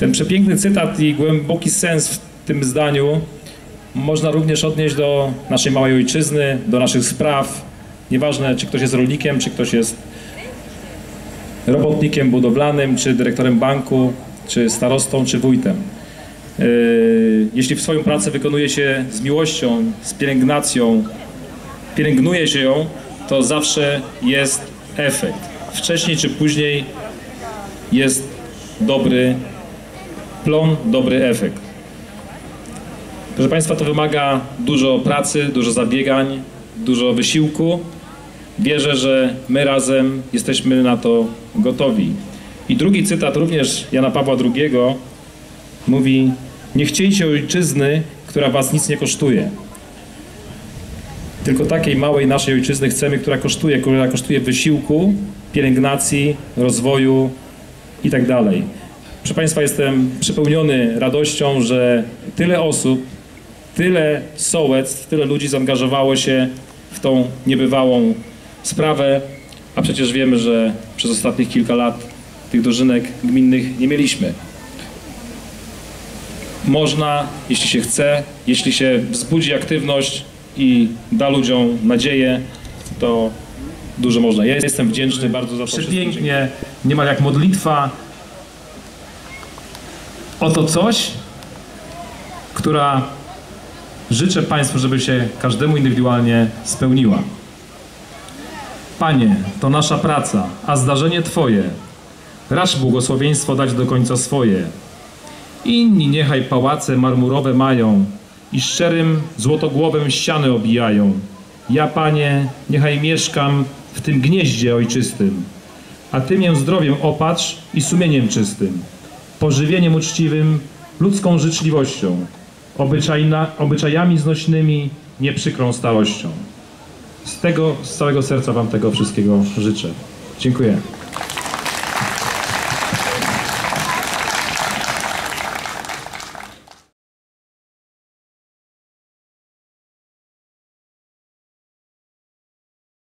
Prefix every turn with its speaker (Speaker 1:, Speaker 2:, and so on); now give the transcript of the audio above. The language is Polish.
Speaker 1: Ten przepiękny cytat i głęboki sens w tym zdaniu można również odnieść do naszej małej ojczyzny, do naszych spraw. Nieważne, czy ktoś jest rolnikiem, czy ktoś jest robotnikiem budowlanym, czy dyrektorem banku, czy starostą, czy wójtem. Yy, Jeśli w swoją pracę wykonuje się z miłością, z pielęgnacją, pielęgnuje się ją, to zawsze jest efekt. Wcześniej czy później jest dobry plon, dobry efekt. Proszę Państwa, to wymaga dużo pracy, dużo zabiegań, dużo wysiłku. Wierzę, że my razem jesteśmy na to gotowi. I drugi cytat również Jana Pawła II mówi: Nie chciejcie ojczyzny, która was nic nie kosztuje. Tylko takiej małej naszej ojczyzny chcemy, która kosztuje, która kosztuje wysiłku, pielęgnacji, rozwoju i tak. Proszę Państwa, jestem przepełniony radością, że tyle osób, tyle sołectw, tyle ludzi zaangażowało się w tą niebywałą sprawę, a przecież wiemy, że przez ostatnich kilka lat tych dożynek gminnych nie mieliśmy. Można, jeśli się chce, jeśli się wzbudzi aktywność i da ludziom nadzieję, to dużo można. Ja jestem wdzięczny bardzo za to. Przepięknie, niemal jak modlitwa. Oto coś, która życzę Państwu, żeby się każdemu indywidualnie spełniła. Panie, to nasza praca, a zdarzenie Twoje. Racz błogosławieństwo dać do końca swoje. Inni niechaj pałace marmurowe mają i szczerym złotogłowem ściany obijają. Ja, Panie, niechaj mieszkam w tym gnieździe ojczystym, a Ty mię zdrowiem opatrz i sumieniem czystym, pożywieniem uczciwym, ludzką życzliwością, obyczajna, obyczajami znośnymi, nieprzykrą stałością. Z tego, z całego serca Wam tego wszystkiego życzę. Dziękuję.